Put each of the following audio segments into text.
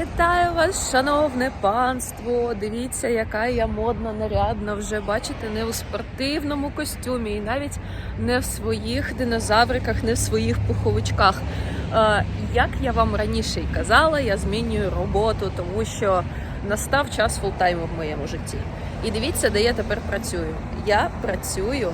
Вітаю вас, шановне панство! Дивіться, яка я модна, нарядна. Вже бачите, не у спортивному костюмі, і навіть не в своїх динозавриках, не в своїх пуховичках. Е, як я вам раніше й казала, я змінюю роботу, тому що настав час фултайму в моєму житті. І дивіться, де я тепер працюю. Я працюю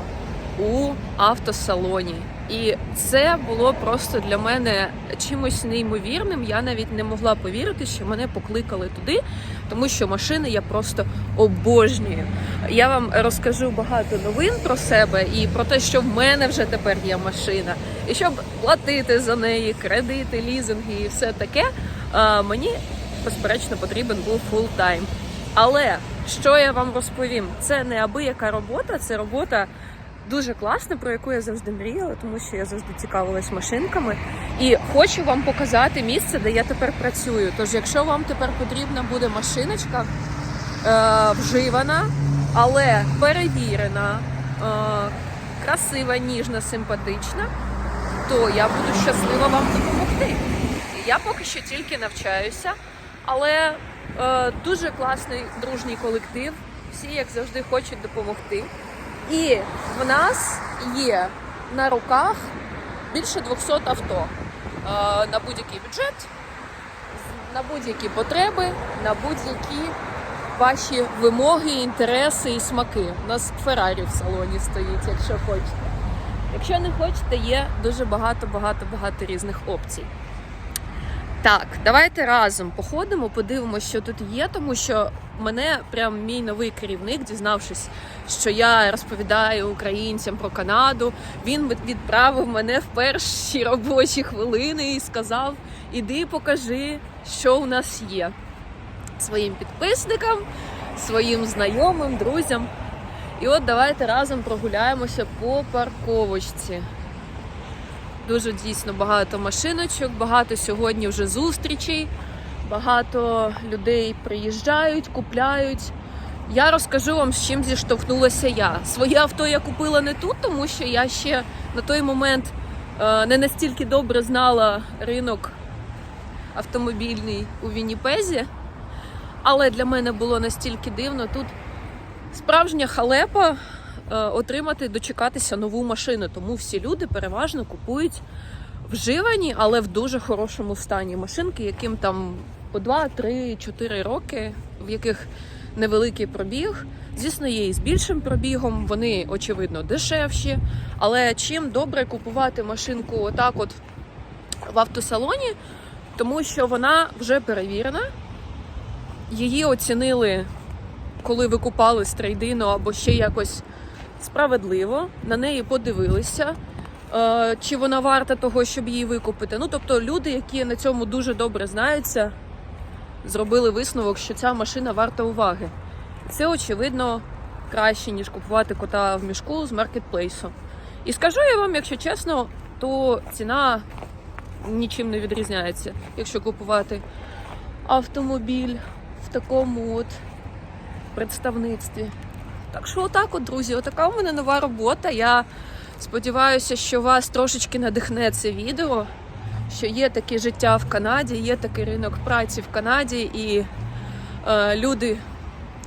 у автосалоні. І це було просто для мене чимось неймовірним. Я навіть не могла повірити, що мене покликали туди, тому що машини я просто обожнюю. Я вам розкажу багато новин про себе і про те, що в мене вже тепер є машина, і щоб платити за неї, кредити, лізинги і все таке. Мені безперечно потрібен був фултайм. Але що я вам розповім? Це не аби яка робота, це робота дуже класна, про яку я завжди мріяла, тому що я завжди цікавилась машинками. І хочу вам показати місце, де я тепер працюю. Тож, якщо вам тепер потрібна буде машиночка е, вживана, але перевірена, е, красива, ніжна, симпатична, то я буду щаслива вам допомогти. Я поки що тільки навчаюся, але е, дуже класний дружній колектив. Всі, як завжди, хочуть допомогти. І в нас є на руках більше 200 авто е, на будь-який бюджет, на будь-які потреби, на будь-які ваші вимоги, інтереси і смаки. У нас Феррарі в салоні стоїть, якщо хочете. Якщо не хочете, є дуже багато-багато-багато різних опцій. Так, давайте разом походимо, подивимося, що тут є, тому що мене прям мій новий керівник, дізнавшись, що я розповідаю українцям про Канаду, він відправив мене в перші робочі хвилини і сказав: іди покажи, що у нас є своїм підписникам, своїм знайомим, друзям. І от давайте разом прогуляємося по парковочці. Дуже дійсно багато машиночок, багато сьогодні вже зустрічей, багато людей приїжджають, купляють. Я розкажу вам, з чим зіштовхнулася я. Своє авто я купила не тут, тому що я ще на той момент е, не настільки добре знала ринок автомобільний у Вінніпезі. Але для мене було настільки дивно тут справжня халепа е, отримати, дочекатися нову машину. Тому всі люди переважно купують вживані, але в дуже хорошому стані машинки, яким там по 2, 3, 4 роки, в яких невеликий пробіг. Звісно, є і з більшим пробігом, вони очевидно дешевші. Але чим добре купувати машинку отак, от в автосалоні, тому що вона вже перевірена, її оцінили коли ви купали з або ще якось справедливо, на неї подивилися, е, чи вона варта того, щоб її викупити. Ну, тобто люди, які на цьому дуже добре знаються, зробили висновок, що ця машина варта уваги. Це, очевидно, краще, ніж купувати кота в мішку з маркетплейсу. І скажу я вам, якщо чесно, то ціна нічим не відрізняється, якщо купувати автомобіль в такому от представництві. Так що, отак, от, друзі, отака у мене нова робота. Я сподіваюся, що вас трошечки надихне це відео, що є таке життя в Канаді, є такий ринок праці в Канаді, і е, люди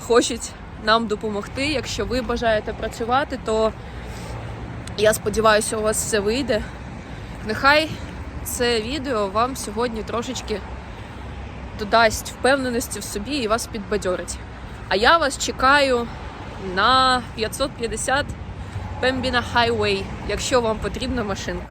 хочуть нам допомогти. Якщо ви бажаєте працювати, то я сподіваюся, у вас все вийде. Нехай це відео вам сьогодні трошечки додасть впевненості в собі і вас підбадьорить. А я вас чекаю на 550 Пембіна Хайвей, якщо вам потрібна машинка.